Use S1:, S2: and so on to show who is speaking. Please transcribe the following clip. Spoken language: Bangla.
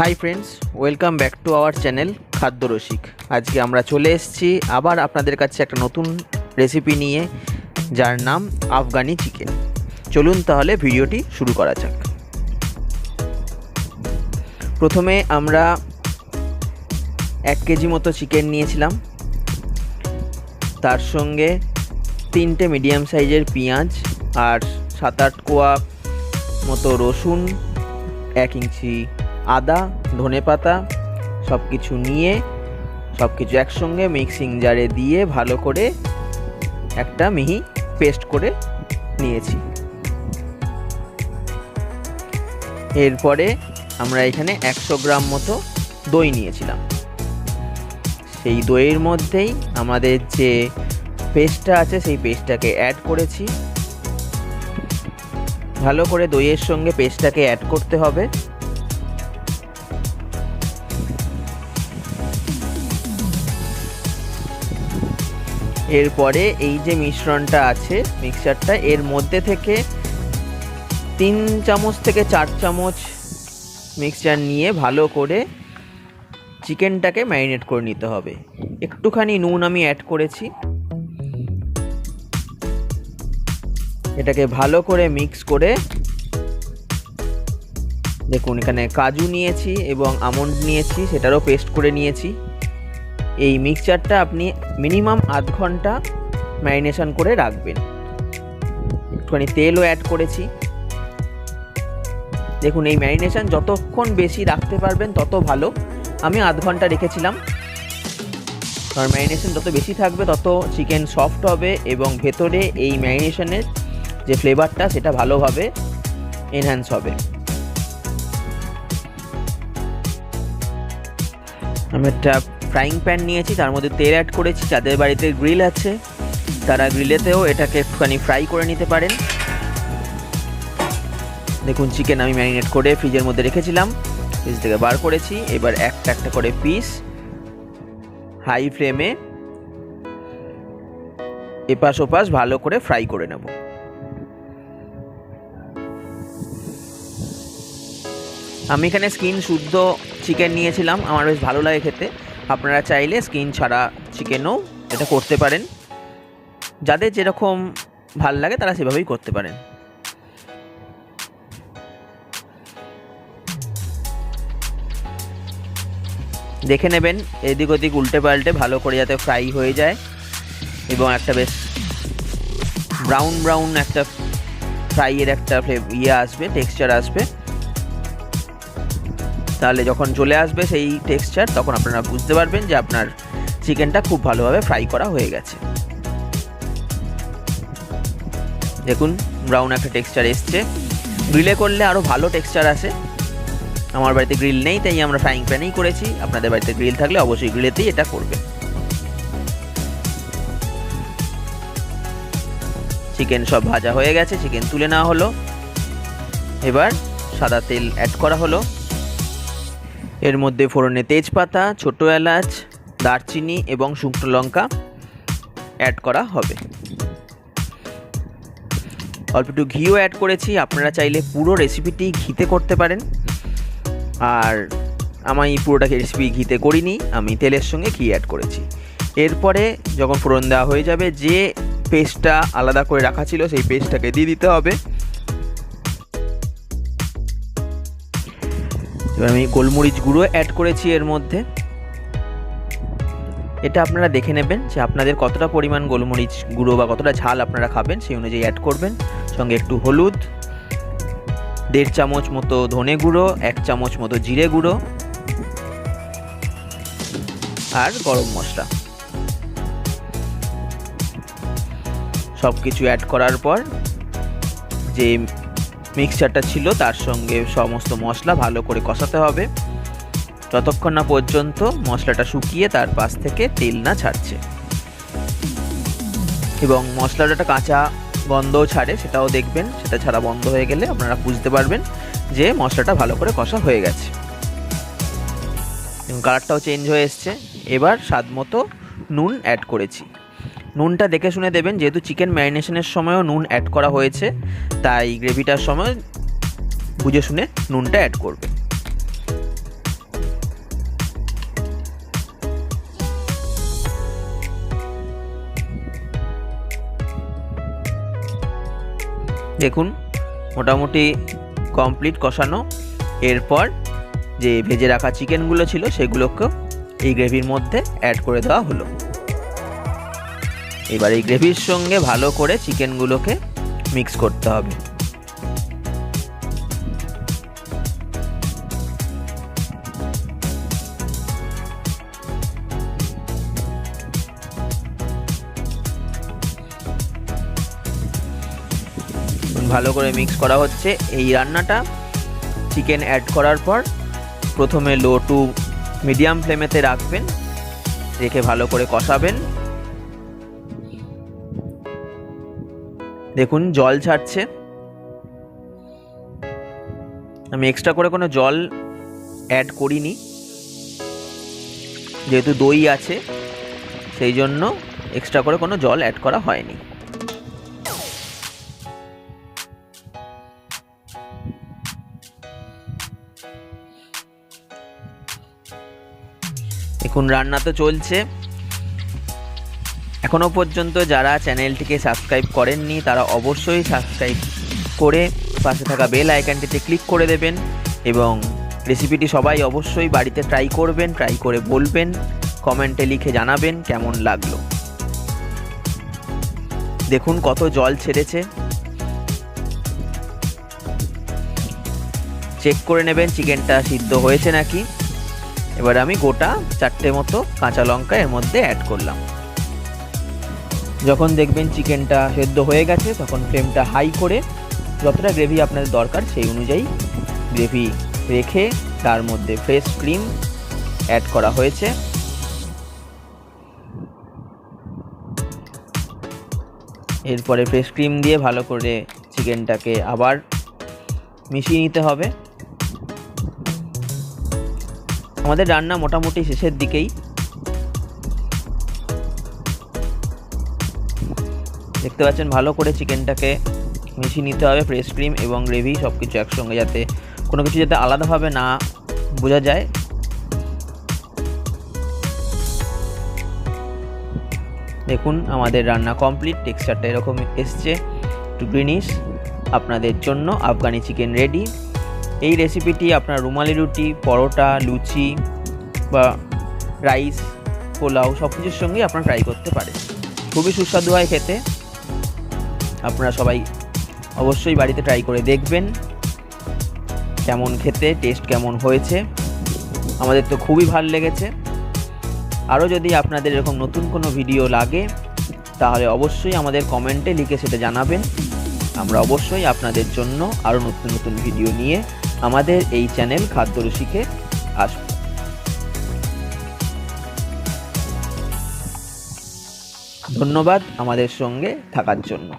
S1: Hi friends welcome back to our channel খাদ্য রসিক আজকে আমরা চলে এসেছি আবার আপনাদের কাছে একটা নতুন রেসিপি নিয়ে, যার নাম আফগানি চিকেন চলুন তাহলে ভিডিওটি শুরু করা যাক। প্রথমে আমরা এক কেজি মতো চিকেন নিয়েছিলাম। তার সঙ্গে তিনটে মিডিয়াম সাইজের পেঁয়াজ আর সাত আট কোয়া মতো রসুন, এক ইঞ্চি আদা, ধনে পাতা সব কিছু নিয়ে সব কিছু একসঙ্গে মিক্সিং জারে দিয়ে ভালো করে একটা মিহি পেস্ট করে নিয়েছি। এরপরে আমরা এখানে একশো গ্রাম মতো দই নিয়েছিলাম। সেই দইয়ের মধ্যেই আমাদের যে পেস্টটা আছে সেই পেস্টটাকে অ্যাড করেছি। ভালো করে দইয়ের সঙ্গে পেস্টটাকে অ্যাড করতে হবে। এরপরে এই যে মিশ্রণটা আছে মিক্সচারটা এর মধ্যে থেকে তিন চামচ থেকে চার চামচ মিক্সচার নিয়ে ভালো করে চিকেনটাকে ম্যারিনেট করে নিতে হবে। একটুখানি নুন আমি অ্যাড করেছি। এটাকে ভালো করে মিক্স করে দেখুন, এখানে কাজু নিয়েছি এবং আমন্ড নিয়েছি, সেটারও পেস্ট করে নিয়েছি। এই মিক্সচারটা আপনি মিনিমাম আধ ঘণ্টা ম্যারিনেশন করে রাখবেন। একটুখানি তেলও অ্যাড করেছি। দেখুন, এই ম্যারিনেশন যতক্ষণ বেশি রাখতে পারবেন, তত ভালো। আমি আধ ঘণ্টা রেখেছিলাম। কারণ ম্যারিনেশন যত বেশি থাকবে, তত চিকেন সফট হবে এবং ভেতরে এই ম্যারিনেশনের যে ফ্লেভারটা সেটা ভালোভাবে এনহ্যান্স হবে। আমি একটা ফ্রাইং প্যান নিয়েছি, তার মধ্যে তেল অ্যাড করেছি, যাদের বাড়িতে গ্রিল আছে, তারা গ্রিলেতেও এটাকে একটুখানি ফ্রাই করে নিতে পারেন। দেখুন চিকেন আমি ম্যারিনেট করে ফ্রিজের মধ্যে রেখেছিলাম ফ্রিজ থেকে বার করেছি, এবার একটা একটা করে পিস হাই ফ্লেমে এপাশ ওপাশ ভালো করে ফ্রাই করে নেব। আমি এখানে স্কিন শুদ্ধ চিকেন নিয়েছিলাম, আমার বেশ ভালো লাগে খেতে। আপনারা চাইলে স্কিন ছাড়া চিকেনও এটা করতে পারেন। যাদের যেরকম ভালো লাগে তারা সেভাবেই করতে পারেন। দেখে নেবেন, এদিক ওদিক উল্টে পাল্টে ভালো করে যাতে ফ্রাই হয়ে যায় এবং একটা বেশ ব্রাউন ব্রাউন একটা ফ্রাইয়ের একটা ইয়ে আসবে টেক্সচার আসবে। তাহলে যখন চলে আসবে সেই টেক্সচার তখন আপনারা বুঝতে পারবেন যে আপনার চিকেনটা খুব ভালোভাবে ফ্রাই করা হয়ে গেছে। দেখুন ব্রাউন একটা টেক্সচার এসছে। গ্রিলে করলে আরও ভালো টেক্সচার আসে। আমার বাড়িতে গ্রিল নেই, তাই আমরা ফ্রাইং প্যানেই করেছি। আপনাদের বাড়িতে গ্রিল থাকলে অবশ্যই গ্রিলেতেই এটা করবে চিকেন সব ভাজা হয়ে গেছে চিকেন তুলে নেওয়া হলো। এবার সাদা তেল অ্যাড করা হলো। এর মধ্যে ফোড়নে তেজপাতা, ছোট এলাচ, দারচিনি এবং শুকনো লঙ্কা অ্যাড করা হবে। অল্প একটু ঘিও অ্যাড করেছি, আপনারা চাইলে পুরো রেসিপিটি ঘিতে করতে পারেন। আর আমি পুরোটাকে রেসিপি ঘিতে করিনি, আমি তেলের সঙ্গে ঘি অ্যাড করেছি। এরপরে যখন ফোড়ন দেওয়া হয়ে যাবে, যে পেস্টটা আলাদা করে রাখা ছিল, সেই পেস্টটাকে দিয়ে দিতে হবে। এবার আমি গোলমরিচ গুঁড়ো অ্যাড করেছি এর মধ্যে। এটা আপনারা দেখে নেবেন যে আপনাদের কতটা পরিমাণ গোলমরিচ গুঁড়ো বা কতটা ঝাল আপনারা খাবেন, সেই অনুযায়ী অ্যাড করবেন। সঙ্গে একটু হলুদ, দেড় চামচ মতো ধনে গুঁড়ো, এক চামচ মতো জিরে গুঁড়ো আর গরম মশলা। সব কিছু অ্যাড করার পর যে মিক্সচারটা ছিল, তার সঙ্গে সমস্ত মশলা ভালো করে কষাতে হবে। যতক্ষণ না পর্যন্ত মশলাটা শুকিয়ে তার পাশ থেকে তেল না ছাড়ছে। এবং মশলাটা কাঁচা গন্ধও ছাড়ে, সেটাও দেখবেন, সেটা ছাড়া বন্ধ হয়ে গেলে আপনারা বুঝতে পারবেন যে মশলাটা ভালো করে কষা হয়ে গেছে। কালারটাও চেঞ্জ হয়ে এসছে। এবার স্বাদ মতো নুন অ্যাড করেছি। নুনটা দেখে শুনে দেবেন, যেহেতু চিকেন ম্যারিনেশনের সময়ও নুন অ্যাড করা হয়েছে, তাই গ্রেভিটার সময় বুঝে শুনে নুনটা অ্যাড করবে। দেখুন, মোটামুটি কমপ্লিট কষানো। এরপর যে ভেজে রাখা চিকেনগুলো ছিল, সেগুলোকেও এই গ্রেভির মধ্যে অ্যাড করে দেওয়া হলো। এবার এই গ্রেভির সঙ্গে ভালো করে চিকেনগুলোকে মিক্স করতে হবে। ভালো করে মিক্স করা হচ্ছে। এই রান্নাটা চিকেন অ্যাড করার পর প্রথমে লো টু মিডিয়াম ফ্লেমেতে রাখবেন, রেখে ভালো করে কষাবেন। দেখুন, জল ছাড়ছে। আমি এক্সট্রা করে কোনো জল অ্যাড করিনি। যেহেতু দই আছে, সেই জন্য এক্সট্রা করে কোনো জল অ্যাড করা হয়নি। এখন রান্না তো চলছে। এখনও পর্যন্ত যারা চ্যানেলটিকে সাবস্ক্রাইব করেননি, তারা অবশ্যই সাবস্ক্রাইব করে পাশে থাকা বেল আইকনটিতে ক্লিক করে দেবেন এবং রেসিপিটি সবাই অবশ্যই বাড়িতে ট্রাই করবেন ট্রাই করে বলবেন, কমেন্টে লিখে জানাবেন কেমন লাগল। দেখুন কত জল ছেড়েছে। চেক করে নেবেন চিকেনটা সিদ্ধ হয়েছে নাকি। এবার আমি গোটা চারটে মতো কাঁচা লঙ্কা এর মধ্যে অ্যাড করলাম। যখন দেখবেন চিকেনটা সেদ্ধ হয়ে গেছে, তখন ফ্লেমটা হাই করে যতটা গ্রেভি আপনাদের দরকার সেই অনুযায়ী গ্রেভি রেখে তার মধ্যে ফ্রেশ ক্রিম অ্যাড করা হয়েছে। এরপরে ফ্রেশ ক্রিম দিয়ে ভালো করে চিকেনটাকে আবার মিশিয়ে নিতে হবে। আমাদের রান্না মোটামুটি শেষের দিকেই। দেখতে পাচ্ছেন, ভালো করে চিকেনটাকে মিশিয়ে নিতে হবে ফ্রেশ ক্রিম এবং গ্রেভি সব কিছু একসঙ্গে যাতে কোনো কিছু যাতে আলাদাভাবে না বোঝা যায়। দেখুন, আমাদের রান্না কমপ্লিট টেক্সচারটা এরকম এসছে, একটু গ্রিনিশ আপনাদের জন্য আফগানি চিকেন রেডি এই রেসিপিটি আপনার রুমালি রুটি, পরোটা, লুচি বা রাইস পোলাও সব কিছুর সঙ্গেই আপনারা ট্রাই করতে পারেন। খুবই সুস্বাদু হয় খেতে। আপনারা সবাই অবশ্যই বাড়িতে ট্রাই করে দেখবেন কেমন খেতে টেস্ট কেমন হয়েছে। আমাদের তো খুবই ভালো লেগেছে। আরও যদি আপনাদের এরকম নতুন কোনো ভিডিও লাগে, তাহলে অবশ্যই আমাদের কমেন্টে লিখে সেটা জানাবেন। আমরা অবশ্যই আপনাদের জন্য আরও নতুন নতুন ভিডিও নিয়ে আমাদের এই চ্যানেল খাদ্য রসিকে আসব। ধন্যবাদ আমাদের সঙ্গে থাকার জন্য।